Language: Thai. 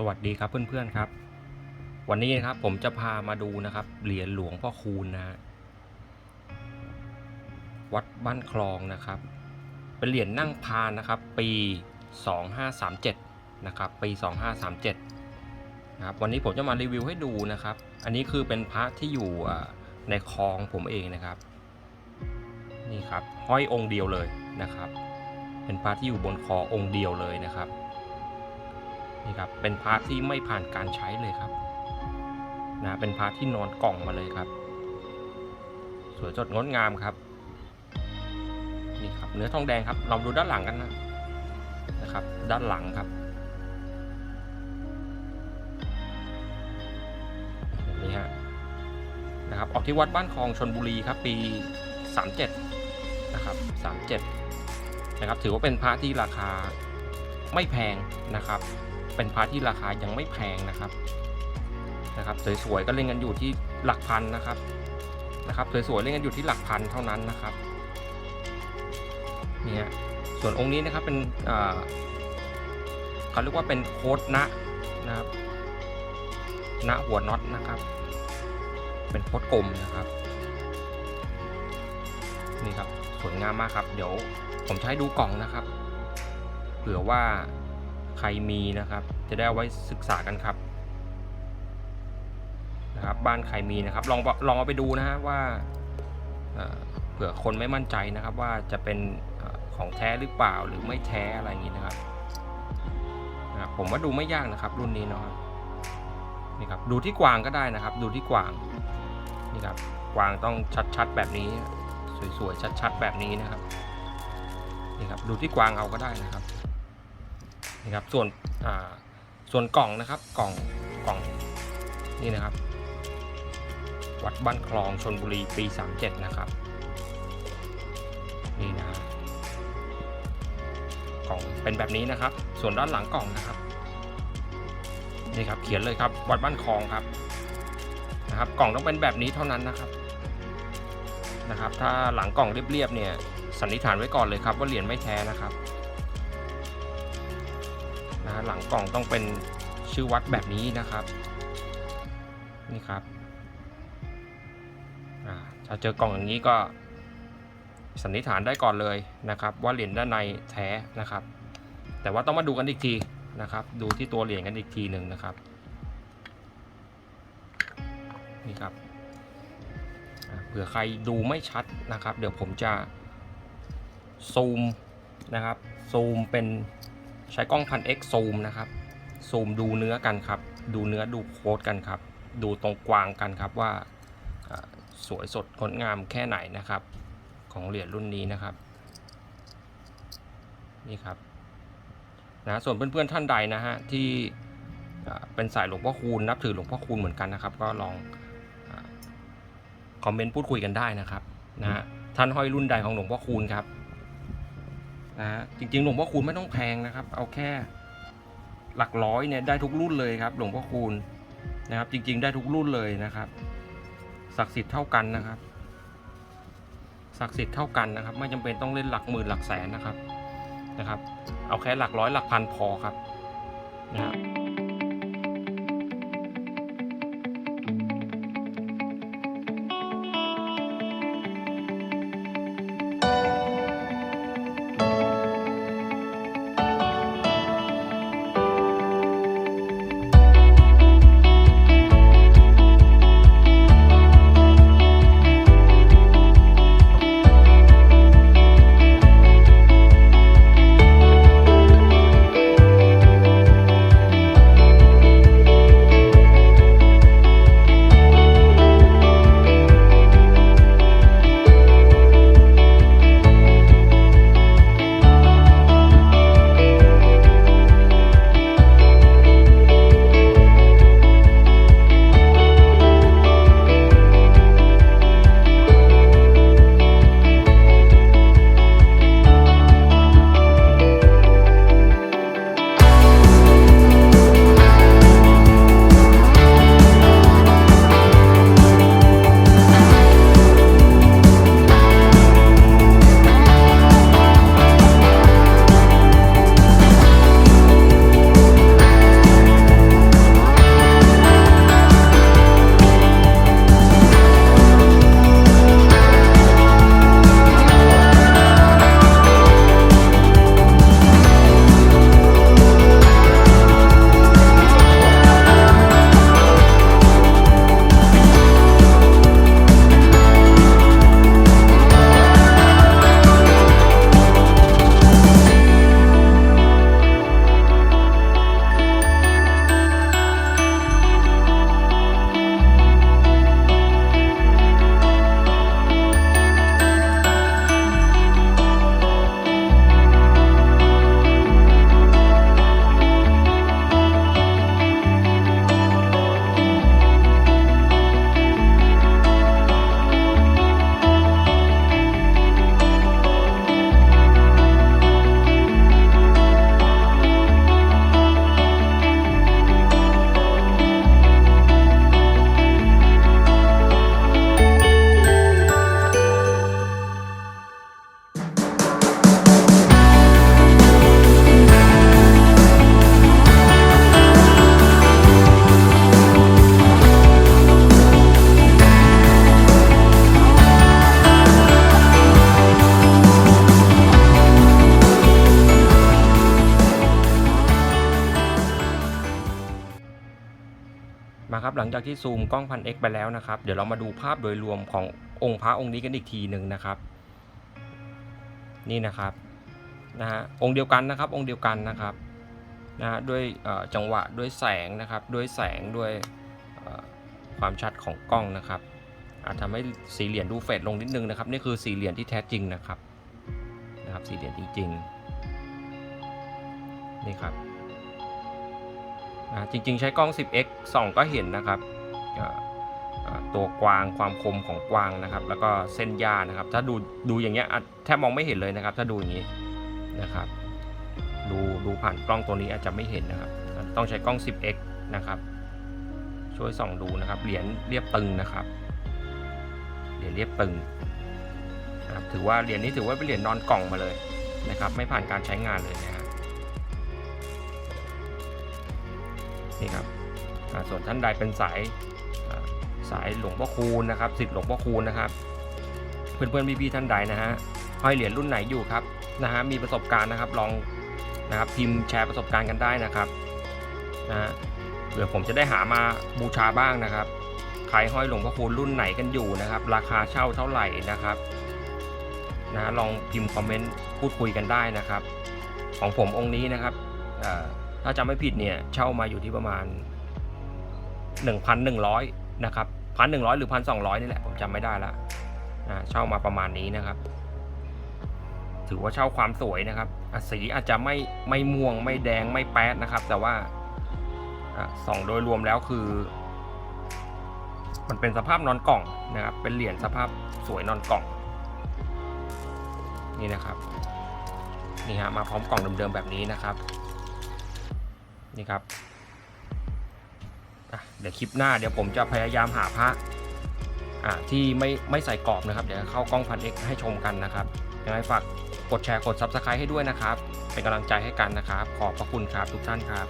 สวัสดีครับเพื่อนๆครับ วันนี้นะครับผมจะพามาดูนะครับเหรียญหลวงพ่อคูณนะวัดบ้านคลองนะครับ เป็นเหรียญนั่งพานนะครับปี 2537นะครับปี 2537นะครับวันนี้ผมจะมารีวิวให้ดูนะครับ อันนี้คือเป็นพระที่อยู่ในคลองผมเองนะครับนี่ครับห้อยองค์เดียวเลยนะครับ เป็นพระที่อยู่บนคอองค์เดียวเลยนะครับ นี่ครับเป็นพร์ทที่ไม่ผ่านการใช้เลยครับนะเป็นพร์ทที่นอนกล่องมาเลยครับ สวยสดงดงามครับนี่ครับเนื้อทองแดงครับเราดูด้านหลังกันนะนะครับ ด้านหลังครับนี่ฮะนะครับออกที่วัดบ้านคลองชนบุรีครับปี 37 นะครับ 37 นะครับถือว่าเป็นพระที่ราคาไม่แพงนะครับ เป็นพาร์ทที่ราคายังไม่แพงนะครับนะครับสวยๆก็เล่นกันอยู่ที่หลักพันนะครับนะครับสวยๆเล่นกันอยู่ที่หลักพันเท่านั้นนะครับเนี่ยส่วนองค์นี้นะครับเป็นเอ่อเขาเรียกว่าเป็นโค้ดนะนะครับณหัวน็อตนะครับ เป็นโค้ดกลมนะครับนี่ครับสวยงามมากครับ เดี๋ยวผมใช้ดูกล่องนะครับ เผื่อว่า ใครมีนะครับ จะได้เอาไว้ศึกษากันครับนะครับ บ้านใครมีนะครับ ลองลองเอาไปดูนะฮะว่าเอ่อเผื่อคนไม่มั่นใจนะครับ ว่าจะเป็นอของแท้หรือเปล่าหรือไม่แท้อะไรอย่างนี้นะครับนะครับผมว่าดูไม่ยากนะครับ รุ่นนี้เนาะนี่ครับดูที่กวางก็ได้นะครับ ดูที่กวางนี่ครับกวางต้องชัดๆแบบนี้สวยๆชัดๆแบบนี้นะครับนี่ครับดูที่กวางเอาก็ได้นะครับ นี่ครับส่วนส่วนกล่องนะครับกล่องกล่องนี่นะครับ วัดบ้านคลองชนบุรีปี 37 นะครับนี่นะกล่องเป็นแบบนี้นะครับ ส่วนด้านหลังกล่องนะครับนี่ครับเขียนเลยครับวัดบ้านคลองครับนะครับ กล่องต้องเป็นแบบนี้เท่านั้นนะครับนะครับ ถ้าหลังกล่องเรียบๆเนี่ยสันนิษฐานไว้ก่อนเลยครับว่าเหรียญไม่แท้นะครับ หลังกล่องต้องเป็นชื่อวัดแบบนี้นะครับ นี่ครับถ้าเจอกล่องอย่างนี้ก็สันนิษฐานได้ก่อนเลยนะครับ ว่าเหรียญด้านในแท้นะครับ แต่ว่าต้องมาดูกันอีกทีนะครับ ดูที่ตัวเหรียญกันอีกทีหนึ่งนะครับนี่ครับเผื่อใครดูไม่ชัดนะครับ เดี๋ยวผมจะซูมนะครับซูมเป็น ใช้กล้องพัน X ซูมนะครับ ซูมดูเนื้อกันครับ ดูเนื้อดูโค้ดกันครับ ดูตรงกวางกันครับว่าสวยสดงดงามแค่ไหนนะครับ ของเหรียญรุ่นนี้นะครับ นี่ครับนะส่วนเพื่อนๆท่านใดนะฮะที่อ่เป็นสายหลวงพ่อคูณนับถือหลวงพ่อคูณเหมือนกันนะครับ ก็ลองอคอมเมนต์พูดคุยกันได้นะครับนะฮะท่านห้อยรุ่นใดของหลวงพ่อคูณครับ นะฮะจริงๆหลวงพ่อคูณไม่ต้องแพงนะครับ เอาแค่หลักร้อยเนี่ยได้ทุกรุ่นเลยครับ หลวงพ่อคูณนะครับ จริง ๆ ได้ทุกรุ่นเลยนะครับศักดิ์สิทธิ์เท่ากันนะครับศักดิ์สิทธิ์เท่ากันนะครับ ไม่จำเป็นต้องเล่นหลักหมื่นหลักแสนนะครับนะครับ เอาแค่หลักร้อยหลักพันพอครับนะครับ มาครับหลังจากที่ซูมกล้องพัน X ไปแล้วนะครับเดี๋ยวเรามาดูภาพโดยรวมขององค์พระองค์นี้กันอีกทีหนึ่งนะครับ นี่นะครับนะฮะองค์เดียวกันนะครับ องค์เดียวกันนะครับนะฮะด้วยจังหวะด้วยแสงนะครับ ด้วยแสงด้วยความชัดของกล้องนะครับอาจทำให้สีเหรียญดูเฟดลงนิดนึงนะครับ นี่คือสีเหรียญที่แท้จริงนะครับนะครับสีเหรียญจริงๆนี่ครับ นะจริง ๆ ใช้กล้อง 10x ส่องก็เห็นนะครับตัวกวางความคมของกวางนะครับ แล้วก็เส้นหญ้านะครับ ถ้าดูดูอย่างเงี้ยแทบมองไม่เห็นเลยนะครับ ถ้าดูอย่างนี้นะครับ ดูดูผ่านกล้องตัวนี้อาจจะไม่เห็นนะครับ ต้องใช้กล้อง 10x นะครับ ช่วยส่องดูนะครับ เหรียญเรียบตึงนะครับ เหรียญเรียบตึงนะครับถือว่าเหรียญนี้ถือว่าเป็นเหรียญนอนกล่องมาเลยนะครับ ไม่ผ่านการใช้งานเลยนะฮะ นี่ครับส่วนท่านใดเป็นสายสายหลวงพ่อคูณนะครับสิทธิ์หลวงพ่อคูณนะครับ เพื่อนๆพี่ๆท่านใดนะฮะห้อยเหรียญรุ่นไหนอยู่ครับนะฮะมีประสบการณ์นะครับลองนะครับพิมพ์แชร์ประสบการณ์กันได้นะครับนะฮะเผื่อผมจะได้หามาบูชาบ้างนะครับใครห้อยหลวงพ่อคูณรุ่นไหนกันอยู่นะครับ ราคาเช่าเท่าไหร่นะครับนะฮะลองพิมพ์คอมเมนต์พูดคุยกันได้นะครับ ของผมองค์นี้นะครับอ่า ถ้าจำไม่ผิดเนี่ยเช่ามาอยู่ที่ประมาณ 1,100 นะครับ 1,100 หรือ 1,200 นี่แหละ ผมจำไม่ได้ละนะเช่ามาประมาณนี้นะครับ ถือว่าเช่าความสวยนะครับสีอาจจะไม่ไม่ม่วงไม่แดงไม่แป๊ดนะครับ แต่ว่าส่องโดยรวมแล้วคือ มันเป็นสภาพนอนกล่องนะครับ เป็นเหรียญสภาพสวยนอนกล่อง นี่นะครับนี่ฮะมาพร้อมกล่องเดิมๆแบบนี้นะครับ นี่ครับเดี๋ยวคลิปหน้าเดี๋ยวผมจะพยายามหาพระที่ไม่ไม่ใส่กรอบนะครับ เดี๋ยวเข้ากล้องพันเอกให้ชมกันนะครับยังไงฝากกดแชร์กด Subscribe ให้ด้วยนะครับ เป็นกำลังใจให้กันนะครับ ขอบพระคุณครับทุกท่านครับ